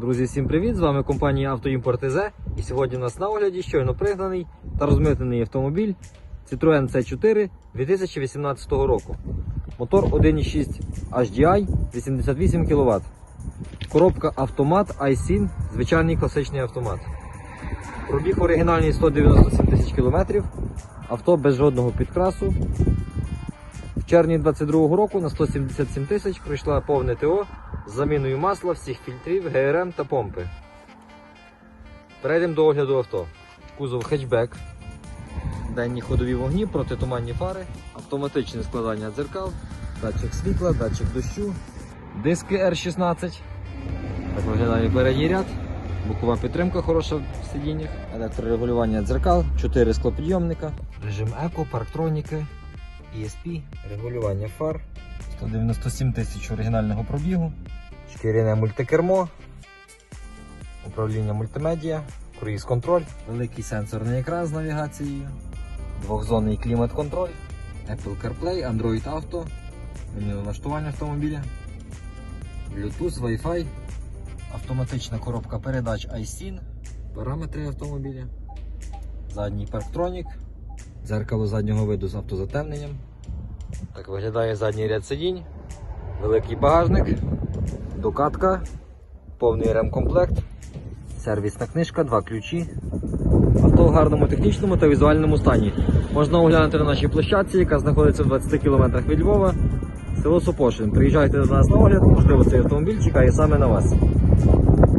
Друзі, всім привіт! З вами компанія Автоімпорт ТЗ. І сьогодні у нас на огляді щойно пригнаний та розмитнений автомобіль Citroen C4 2018 року. Мотор 1.6 HDI 88 кВт. Коробка автомат iSyn, звичайний класичний автомат. Пробіг оригінальний 197 тисяч кілометрів. Авто без жодного підкрасу. В червні 2022 року на 177 тисяч пройшла повне ТО з заміною масла, всіх фільтрів, ГРМ та помпи. Перейдемо до огляду авто. Кузов хетчбек, денні ходові вогні, протитуманні фари, автоматичне складання дзеркал, датчик світла, датчик дощу, диски R16. Так виглядає передній ряд, бокова підтримка хороша в сидіннях, електрорегулювання дзеркал, 4 склопідйомника, режим еко, парктроніки, ESP, регулювання фар, 197 тисяч оригінального пробігу, шкіряне мультикермо, управління мультимедіа, круїз контроль, великий сенсорний екран з навігацією, двохзонний клімат-контроль, Apple CarPlay, Android Auto, меню налаштування автомобіля, Bluetooth, Wi-Fi, автоматична коробка передач iSyn, параметри автомобіля, задній парктронік, дзеркало заднього виду з автозатемненням. Так виглядає задній ряд сидінь, великий багажник, докатка, повний ремкомплект, сервісна книжка, два ключі. Авто в гарному технічному та візуальному стані. Можна оглянути на нашій площадці, яка знаходиться в 20 км від Львова, село Сопошин. Приїжджайте до нас на огляд, можливо, цей автомобіль чекає саме на вас.